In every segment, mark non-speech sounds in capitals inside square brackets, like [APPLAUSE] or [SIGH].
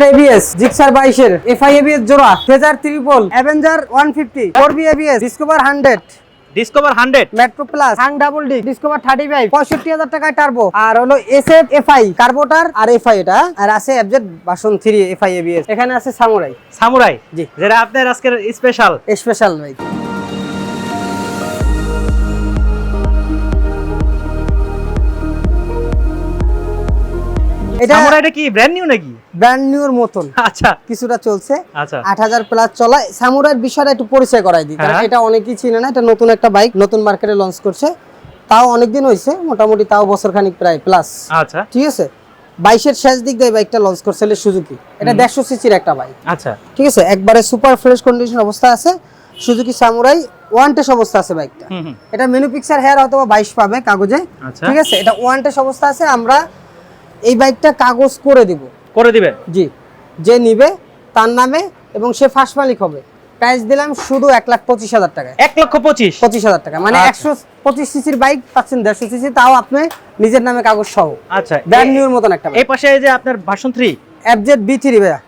Gixxer ABS Gixxer বাইশের FI ABS জোড়া Fazer triple Avenger one fifty four B ABS Discover hundred Discover hundred Metro plus Hang double D Discover thirty five পঁয়ষট্টি হাজার টাকায় turbo আর হলো S F FI carburettor আর FI এটা আর আছে FZ version three FI ABS এখানে আছে সামুরাই সামুরাই জি। যেটা আপনার আজকের স্পেশাল স্পেশাল ভাই। এটা সামুরাইটা কি ব্র্যান্ড নিউ নাকি? ব্র্যান্ড নিউর মতন। আচ্ছা। কিছুটা চলছে। আচ্ছা। আট হাজার প্লাস চলা সামুরাইয়ের বিষয়টা একটু পরিচয় করাই দিই কারণ হ্যাঁ। এটা অনেকেই চিনে না এটা নতুন একটা বাইক নতুন মার্কেটে লঞ্চ করছে। তাও অনেকদিন হয়েছে মোটামুটি তাও বছর খানিক প্রায় প্লাস আচ্ছা। ঠিক আছে? বাইশের শেষ দিক দিয়ে বাইকটা লঞ্চ করছিল সুজুকি এটা দেড়শো সিসির একটা বাইক আচ্ছা। ঠিক আছে? একবারে সুপার ফ্রেশ কন্ডিশন অবস্থা আছে। সুজুকি সামুরাই ওয়ান টেস অবস্থা আছে বাইকটা এটা মেনু পিকচার হেয়ার হয়তো বাইশ পাবে কাগজে। আচ্ছা। ঠিক আছে? এটা ওয়ান টেস অবস্থা আছে। আমরা এই বাইকটা কাগজ করে দিব। করে দিবে? জি। যে নিবে তার নামে এবং সে ফার্স্ট মালিক হবে। প্রাইস দিলাম শুধু এক লাখ পঁচিশ হাজার টাকায়। এক লক্ষ পঁচিশ? পঁচিশ হাজার টাকা। মানে আচ্ছা। একশো পঁচিশ সিসির বাইক পাচ্ছেন দেড়শো সিসি তাও আপনি নিজের নামে কাগজ সহ আচ্ছা ব্র্যান্ড নিউর মতন একটা এই পাশে যে আপনার version three FZ B three ভাইয়া।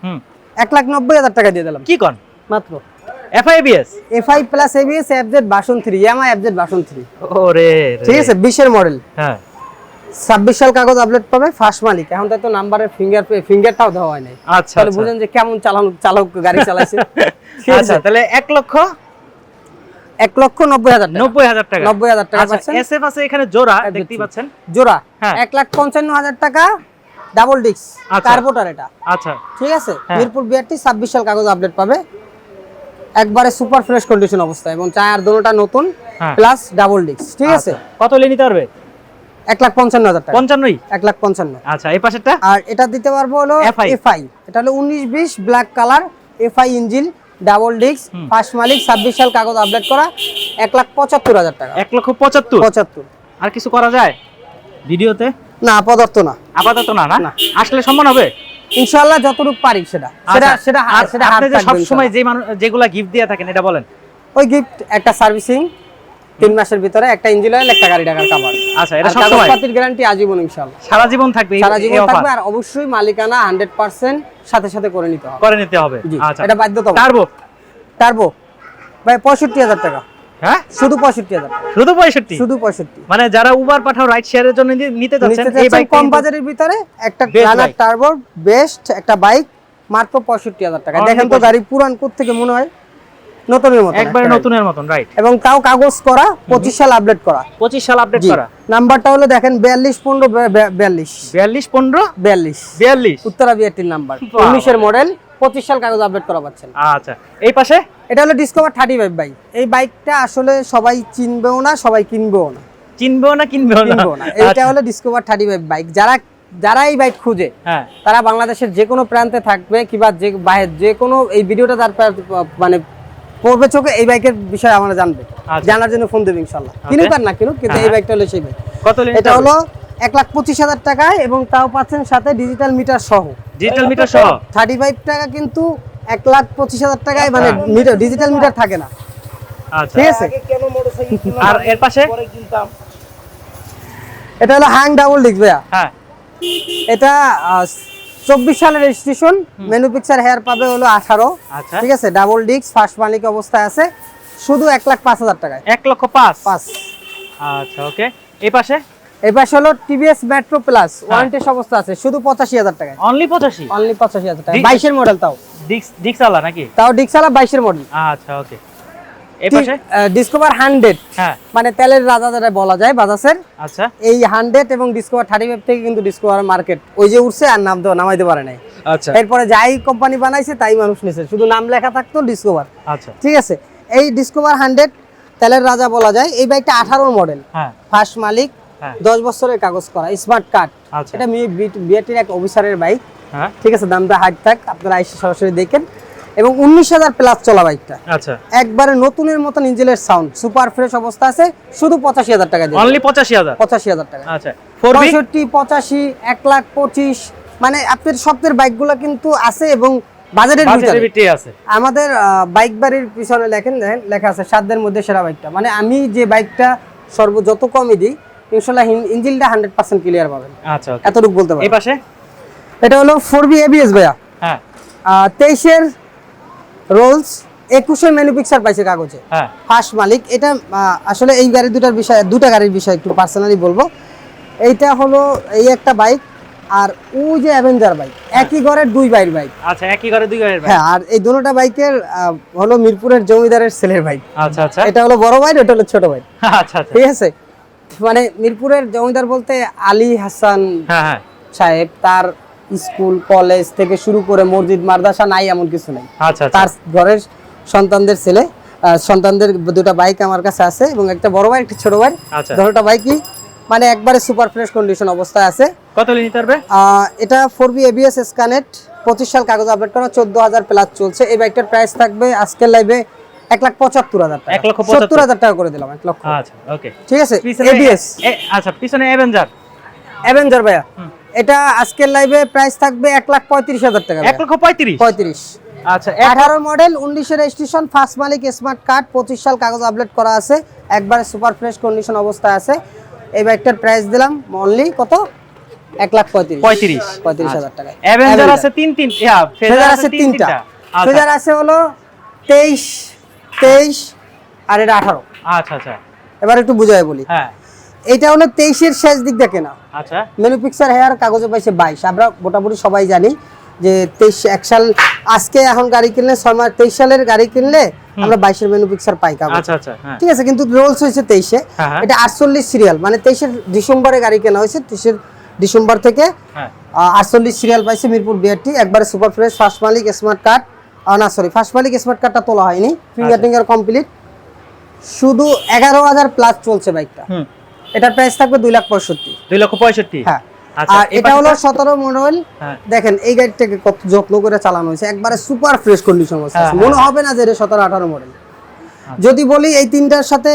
এক লাখ নব্বই হাজার টাকা দিয়ে দিলাম। কি কন? মাত্র। FI ABS FI plus ABS FZ version three Yamaha FZ version three ওরে। ঠিক আছে? বিশের মডেল হ্যাঁ। ছাব্বিশ সাল কাগজ আপডেট পাবে ফার্স্ট মালিক। এখন তো নাম্বারের ফিঙ্গার ফিঙ্গারটাও দেওয়া হয় নাই। আচ্ছা তাহলে আচ্ছা। বুঝেন যে কেমন চালানো চালক গাড়ি চালাইছে। [LAUGHS] আচ্ছা? তাহলে এক লক্ষ? এক লক্ষ নব্বই হাজার নব্বই হাজার টাকা। নব্বই হাজার টাকা আচ্ছা পাচ্ছেন? এসএফ আছে এখানে জোড়া দেখতেই পাচ্ছেন? জোড়া। হ্যাঁ। এক লাখ পঞ্চান্ন হাজার টাকা ডাবল ডিক্স আচ্ছা। কার্বোটার এটা। আচ্ছা। ঠিক আছে? হ্যাঁ। মিরপুর বিআরটি ছাব্বিশ সাল কাগজ আপডেট পাবে। একবারে সুপার ফ্রেশ কন্ডিশন অবস্থা এবং টায়ার দোনোটা নতুন। প্লাস ডাবল ডিক্স ঠিক আছে। কত হলে নিতে পারবে? এক লাখ পঞ্চান্ন হাজার টাকা। পঞ্চান্নই? এক লাখ পঞ্চান্ন। আচ্ছা এই পাশেরটা? আর এটা দিতে পারব হলো এফআই এটা হলো উনিশ বিশ black colour FI engine double ডিক্স হুম। ফার্স্ট মালিক ছাব্বিশ সাল কাগজ আপডেট করা এক লাখ পঁচাত্তর হাজার টাকা। এক লক্ষ পঁচাত্তর? পঁচাত্তর। আর কিছু করা যায় ভিডিওতে? না আপাতত না। আপাতত না না। আসলে সম্মান হবে? ইনশাআল্লাহ যতটুকু পারি সেটা। সেটা আচ্ছা, সেটা আর সেটা আপনি যে সব সময় যে মানুষ যেগুলা গিফট দিয়ে থাকেন এটা বলেন। ওই গিফট একটা সার্ভিসিং তিন মাসের ভিতরে একটা ইঞ্জিন অয়েল একটা গাড়ি টাকার কাভার আচ্ছা এটা সব সময়? গ্যারান্টি আজীবন ইনশাআল্লাহ। সারা জীবন থাকবে সারা জীবন থাকবে আর অবশ্যই মালিকানা হান্ড্রেড পার্সেন্ট সাথে সাথে করে নিতে হবে। করে নিতে হবে। আচ্ছা। এটা বাধ্যতামূলক। টার্বো টার্বো ভাই পঁয়ষট্টি হাজার টাকা। হ্যাঁ? শুধু পঁয়ষট্টি হাজার। টাকা শুধু পঁয়ষট্টি? শুধু পঁয়ষট্টি। মানে যারা উবার পাঠাও রাইড শেয়ারের জন্য নিতে যাচ্ছেন এই বাইক কম বাজারের ভিতরে একটা টার্বো বেস্ট একটা বাইক মাত্র পঁয়ষট্টি হাজার টাকা। দেখেন তো 65 গাড়ি পুরান কোথ থেকে মনে হয়? নতুনের মতো একবারে নতুনের মতন রাইট এবং তাও কাগজ করা পঁচিশ সাল আপডেট করা। পঁচিশ সাল আপডেট করা। নাম্বারটা হলো দেখেন বিয়াল্লিশ পনেরো বিয়াল্লিশ। বিয়াল্লিশ পনেরো? বিয়াল্লিশ। বিয়াল্লিশ। উত্তরা বিআরটির নাম্বার বাহ। উনিশের মডেল পঁচিশ সাল কাগজ আপডেট করা পাচ্ছেন। আচ্ছা এই পাশে? এটা হলো ডিসকভার থার্টি ফাইভ বাইক এই বাইকটা আসলে সবাই চিনবেও না সবাই কিনবেও না। কিনবেও না? কিনবেও না। এইটা আচ্ছা, হলো ডিসকভার থার্টি ফাইভ বাইক যারা যারা এই বাইক খুঁজে হ্যাঁ। তারা বাংলাদেশের যে কোনো প্রান্তে থাকবে কিংবা যে বাইরে যে কোনো এই ভিডিওটা তার মানে পড়বে চোখে এই বাইকের বিষয়ে আমরা জানবে। আচ্ছা। জানার জন্য ফোন দেবে ইনশাল্লাহ। কিনুক আর না কিনুক কিন্তু এই হ্যাঁ। বাইকটা হলো সেই বাইক কত এটা হলো এক লাখ পঁচিশ হাজার টাকায় এবং তাও পাচ্ছেন সাথে ডিজিটাল মিটার সহ। ডিজিটাল মিটার সহ? থার্টি ফাইভ টাকা কিন্তু এক লাখ পঁচিশ হাজার টাকায় মানে মিটার ডিজিটাল মিটার থাকে না। আচ্ছা। ঠিক আছে? আর এর পাশে? এটা হলো হ্যাং ডাবল ডিস্ক ভাইয়া। হ্যাঁ। এটা চব্বিশ সালের রেজিস্ট্রেশন মেনু পিকচার হেয়ার পাবে হলো আঠারো। আচ্ছা। ঠিক আছে? ডাবল ডিস্ক ফার্স্ট মালিক অবস্থায় আছে। শুধু এক লাখ পাঁচ হাজার টাকায়। এক লক্ষ পাঁচ? পাঁচ। আচ্ছা ওকে এই পাশে? এই পাশে হলো টিভিএস মেট্রো প্লাস ওয়ারেন্টিস অবস্থা আছে। শুধু পঁচাশি হাজার টাকায়। অনলি পঁচাশি? অনলি পঁচাশি হাজার টাকা বাইশের মডেল তাও। ডিক্স ডিক্সালা নাকি? তাও ডিক্সালা বাইশের মডেল আচ্ছা ওকে এই পাশে? ডিসকভার হান্ড্রেড হ্যাঁ। মানে তেলের রাজা যেটা বলা যায় বাজাজের। আচ্ছা। এই হান্ড্রেড এবং ডিসকভার থার্টি ফাইভ থেকে কিন্তু ডিসকভার মার্কেট ওই যে উঠছে আর নাম দেওয়া নামাইতে পারে নাই। আচ্ছা। এরপরে যাই কোম্পানি বানাইছে তাই মানুষ নিছে। শুধু নাম লেখা থাকতো ডিসকভার আচ্ছা। ঠিক আছে? এই ডিসকভার হান্ড্রেড তেলের রাজা বলা যায়। এই বাইকটা আঠারোর মডেল হ্যাঁ। ফার্স্ট মালিক হ্যাঁ। দশ বছরের কাগজ করা স্মার্ট কার্ড আচ্ছা। এটা বিআরটির এক অফিসারের বাইক হ্যাঁ। ঠিক আছে দামটা হাইট থাক আপনারা এসে সরাসরি দেখেন। এবং উনিশ হাজার প্লাস চলা বাইকটা আচ্ছা। একবারে নতুনের মতন ইঞ্জিনের সাউন্ড সুপার ফ্রেশ অবস্থা আছে শুধু পঁচাশি হাজার টাকা দিয়ে। অনলি পঁচাশি হাজার? পঁচাশি হাজার টাকা। আচ্ছা পঁয়ষট্টি পঁচাশি এক লাখ পঁচিশ মানে আপনার স্বপ্নের বাইকগুলো কিন্তু আছে এবং বাজারের ভিতরে। আছে। আমাদের বাইক বাড়ির পিছনে লেখেন লেখা আছে সাতদের মধ্যে সেরা বাইকটা। মানে আমি যে বাইকটা সর্ব যত কমই দিই ইনশাল্লাহ ইঞ্জিনটা হান্ড্রেড পার্সেন্ট ক্লিয়ার পাবেন। আচ্ছা এতটুকু বলতে পারি এই পাশে? এটা হলো ফোর বি এবিএস ভাইয়া। হ্যাঁ। তেইশের রোলস একুশের মেনু পিকচার পাইছে কাগজে। হ্যাঁ। ফার্স্ট মালিক এটা আসলে এই গাড়ি দুটার বিষয় দুটা গাড়ির বিষয় একটু পার্সোনালি বলব। এইটা হলো এই একটা বাইক আর ও যে অ্যাভেঞ্জার বাইক একই ঘরের দুই বাইর বাইক আচ্ছা একই ঘরে দুই বাইক হ্যাঁ আর এই দুটোটা বাইকের হলো মিরপুরের জমিদারের ছেলের বাইক আচ্ছা আচ্ছা। এটা হলো বড় বাইক এটা হলো ছোট বাইক [LAUGHS] আচ্ছা আচ্ছা। ঠিক আছে? মানে মিরপুরের জমিদার বলতে আলী হাসান হ্যাঁ হ্যাঁ। সাহেব তার স্কুল কলেজ থেকে শুরু করে মসজিদ মাদ্রাসা নাই এমন কিছু নাই। আচ্ছা আচ্ছা। তার ঘরের সন্তানদের ছেলে সন্তানদের দুটা বাইক আমার কাছে আছে এবং একটা বড় বাইক একটা ছোট বাইক আচ্ছা। দুটোটা বাইকই মানে একবারে সুপার ফ্রেশ কন্ডিশন অবস্থায় আছে। কত নিতে পারবে এটা ফোর বি এবিএস স্ক্যানেট পঁচিশ সাল কাগজ আপডেট করা চোদ্দ হাজার প্লাস চলছে। এই বাইকটার প্রাইস থাকবে আজকের লাইভে এক লাখ পঁচাত্তর হাজার টাকা। এক লক্ষ। সত্তর হাজার টাকা করে দিলাম এক লক্ষ। আচ্ছা ওকে ঠিক আছে? এবিএস আচ্ছা পিছনে অ্যাভেঞ্জার অ্যাভেঞ্জার ভাইয়া। এটা আজকের লাইভে প্রাইস থাকবে এক লাখ পঁয়ত্রিশ হাজার টাকা এক লক্ষ পঁয়ত্রিশ? পঁয়ত্রিশ। আচ্ছা আঠারো মডেল উনিশের রেজিস্ট্রেশন ফার্স্ট মালিক স্মার্ট কার্ড পঁচিশ সাল কাগজ আপডেট করা আছে। একবারে সুপার ফ্রেশ কন্ডিশন অবস্থায় আছে। এই বাইকটার প্রাইস দিলাম অনলি কত? এক লাখ পঁয়ত্রিশ। পঁয়ত্রিশ। পঁয়ত্রিশ হাজার টাকা অ্যাভেঞ্জার আছে তিন তিন ফেজার আছে তিনটা। আচ্ছা। ফেজার আছে হলো তেইশ তেইশ আর এটা আঠারো। আচ্ছা আচ্ছা। এবার একটু বুঝাই বলি। হ্যাঁ। এটা হলো তেইশের শেষ দিক দেখে না আচ্ছা। মেনু পিকচার হেয়ার কাগজে পাইছে বাইশ। আমরা মোটামুটি সবাই জানি যে তেইশ এক সাল আজকে এখন গাড়ি কিনলে ছয় মাস তেইশ সালের গাড়ি কিনলে আমরা বাইশের মেনু পিকচার পাই কাগজ। আচ্ছা আচ্ছা হ্যাঁ। ঠিক আছে কিন্তু রোলস হয়েছে তেইশে। হ্যাঁ, হ্যাঁ। এটা আটচল্লিশ সিরিয়াল মানে তেইশের ডিসেম্বরে গাড়ি কেনা হয়েছে তেইশের ডিসেম্বর থেকে আটচল্লিশ সিরিয়াল পাইছে মিরপুর বিআরটি একবারে সুপার ফ্রেশ ফার্স্ট মালিক স্মার্ট কার্ড না সরি ফার্স্ট মালিক স্মার্ট কার্ডটা তোলা হয়নি। ফিঙ্গারিং এর কমপ্লিট শুধু এগারো হাজার প্লাস চলছে বাইকটা এটার প্রাইস থাকবে দুই লাখ পঁয়ষট্টি। দুই লক্ষ পঁয়ষট্টি? হ্যাঁ। আচ্ছা, আর এটা হলো সতেরো মডেল। হ্যাঁ। দেখেন এই গাড়িটাকে কত যত্ন করে চালানো হয়েছে। একবারে সুপার ফ্রেশ কন্ডিশন মনে হবে না যে এটা সতেরো আঠারো মডেল যদি বলি এই তিনটার সাথে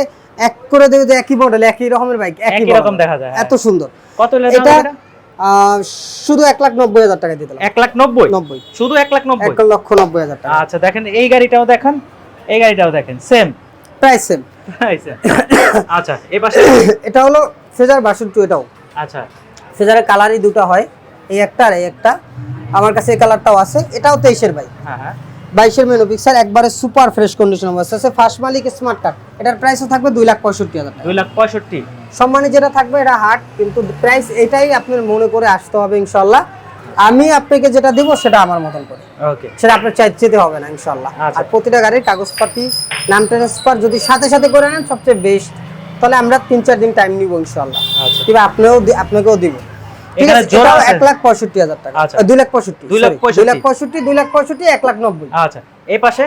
এক করে দেবে যে একই মডেল একই রকমের বাইক একই রকম দেখা যায়, হ্যাঁ। এত সুন্দর। কত এটা শুধু এক লাখ নব্বই হাজার টাকা দিতে এক লাখ নব্বই? নব্বই। শুধু এক লাখ নব্বই? এক লক্ষ নব্বই হাজার টাকা। আচ্ছা দেখেন এই গাড়িটাও দেখেন এই গাড়িটাও দেখেন সেম প্রাইস সেম আচ্ছা এই পাশে এটা হলো ফেজার ভার্সন টু এটাও। আচ্ছা। ফেজারের কালারই দুটো হয় এই একটা আর এই একটা। আমার কাছে এই কালারটাও আছে এটাও তেইশের বাইক হ্যাঁ হ্যাঁ। বাইশের মেনু পিকচার একবারে সুপার ফ্রেশ কন্ডিশন অবস্থা আছে। ফার্স্ট মালিক স্মার্ট কার্ড এটার প্রাইসও থাকবে দুই লাখ পঁয়ষট্টি হাজার দুই লাখ পঁয়ষট্টি। সম্মানে যেটা থাকবে এটা হার্ট কিন্তু প্রাইস এটাই আপনার মনে করে আসতে হবে ইনশাল্লাহ আমি আপনাকে যেটা দিব সেটা আমার মতন করে। ওকে সেটা আপনার চাইতে হবে না ইনশাল্লাহ আচ্ছা। আর প্রতিটা গাড়ির কাগজপাতি নাম ট্রান্সফার যদি সাথে সাথে করে নেন সবচেয়ে বেস্ট তাহলে আমরা তিন চার দিন টাইম নিব ইনশাল্লাহ আচ্ছা। কিংবা আপনিও আপনাকেও দিব? এক লাখ পঁয়ষট্টি হাজার টাকা। আচ্ছা। দুই লাখ পঁয়ষট্টি দুই লাখ পঁয়ষট্টি। দুই লাখ পঁয়ষট্টি। দুই লাখ পঁয়ষট্টি এক লাখ নব্বই। আচ্ছা। এই পাশে?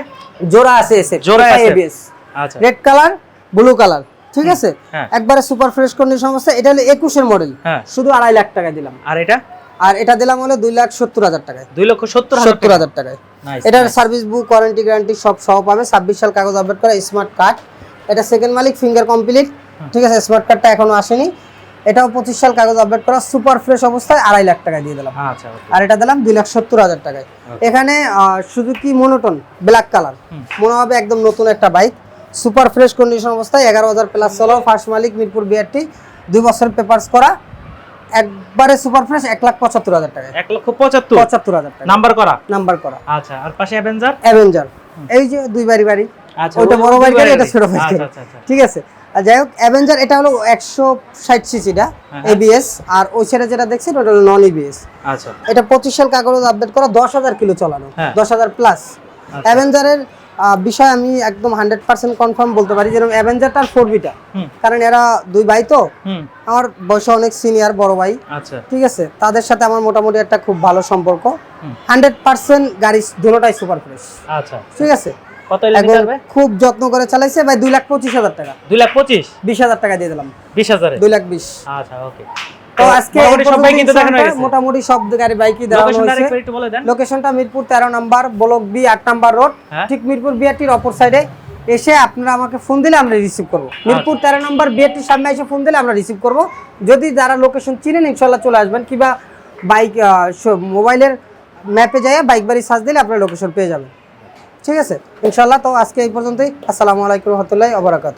জোড়া আছে এসে জোড়া এবিএস আচ্ছা। রেড কালার ব্লু কালার ঠিক আছে? হ্যাঁ। একবারে সুপার ফ্রেশ কন্ডিশন অবস্থা এটা হলো একুশের মডেল হ্যাঁ। শুধু আড়াই লাখ টাকা দিলাম। আর এটা? আর এটা দিলাম হলো দুই লাখ সত্তর হাজার টাকায়। দুই লক্ষ সত্তর হাজার সত্তর হাজার টাকায়। এটার সার্ভিস বুক ওয়ারেন্টি গ্যারান্টি সব সহ পাবে। ছাব্বিশ সাল কাগজ আপডেট করা স্মার্ট কার্ড এটা সেকেন্ড মালিক ফিঙ্গার কমপ্লিট ঠিক আছে স্মার্ট কার্ডটা এখনও আসেনি। এটাও পঁচিশ সাল কাগজ আপডেট করা সুপার ফ্রেশ অবস্থায় আড়াই লাখ টাকা দিয়ে দিলাম। আচ্ছা আর এটা দিলাম দুই লাখ সত্তর হাজার টাকায়। এখানে শুধু কি মনোটন ব্ল্যাক কালার মনে হবে একদম নতুন একটা বাইক সুপার ফ্রেশ কন্ডিশন অবস্থায় এগারো হাজার প্লাস চলো। ফার্স্ট মালিক মিরপুর বিআরটি দুই বছর পেপার্স করা। একবারে সুপার ফ্রেশ এক লাখ পঁচাত্তর হাজার টাকায় এক লক্ষ পঁচাত্তর? পঁচাত্তর হাজার টাকা। নাম্বার করা? নাম্বার করা। আচ্ছা আর পাশে অ্যাভেঞ্জার অ্যাভেঞ্জার এই যে দুই বাড়ি বাড়ি আচ্ছা ওইটা বড় বাইক গাড়ি এটা ছোট। বাইক আচ্ছা আচ্ছা আচ্ছা। ঠিক আছে। আর যাই হোক অ্যাভেঞ্জার এটা হলো একশো ষাট সিসিটা হ্যাঁ। এবিএস আর ওই সাইডে যেটা দেখছেন ওটা হলো নন এবিএস আচ্ছা। এটা পঁচিশ সাল কাগজ আপডেট করা দশ হাজার কিলো চালানো হ্যাঁ। দশ হাজার প্লাস। অ্যাভেঞ্জারের বিষয় আমি একদম হান্ড্রেড পার্সেন্ট কনফার্ম বলতে পারি যেরকম অ্যাভেঞ্জারটার ফোর বিটা কারণ এরা দুই ভাই তো আমার বয়সে অনেক সিনিয়র বড় ভাই। আচ্ছা। ঠিক আছে? তাদের সাথে আমার মোটামুটি একটা খুব ভালো সম্পর্ক। হান্ড্রেড পার্সেন্ট গাড়ি দুটোটাই সুপার ফ্রেশ আচ্ছা। ঠিক আছে? খুব যত্ন করে চালাইছে ভাই দুই লাখ পঁচিশ হাজার টাকা। দুই লাখ পঁচিশ? বিশ হাজার টাকা দিয়ে দিলাম। বিশ হাজারে? দুই লাখ বিশ। আচ্ছা ওকে। তো আজকে মোটামুটি সব গাড়ি বাইকই লোকেশনটা হয়েছে। লোকেশনটা মিরপুর তেরো নাম্বার ব্লক বি আট নাম্বার রোড। হ্যাঁ। ঠিক মিরপুর বিআরটির অপর সাইডে এসে আপনারা আমাকে ফোন দিলে আমরা রিসিভ করব। আচ্ছা। মিরপুর তেরো নাম্বার বিআরটির সামনে এসে ফোন দিলে আমরা রিসিভ করব। যদি যারা লোকেশন চিনেন ইনশাল্লাহ চলে আসবেন। কিংবা বাইক মোবাইলের ম্যাপে যাই বাইক বাড়ি সার্চ দিলে আপনারা লোকেশন পেয়ে যাবেন। ঠিক আছে? ইনশাল্লাহ তো আজকে এই পর্যন্তই। আসসালামু আলাইকুম রহমতুল্লাহ অবরাকাত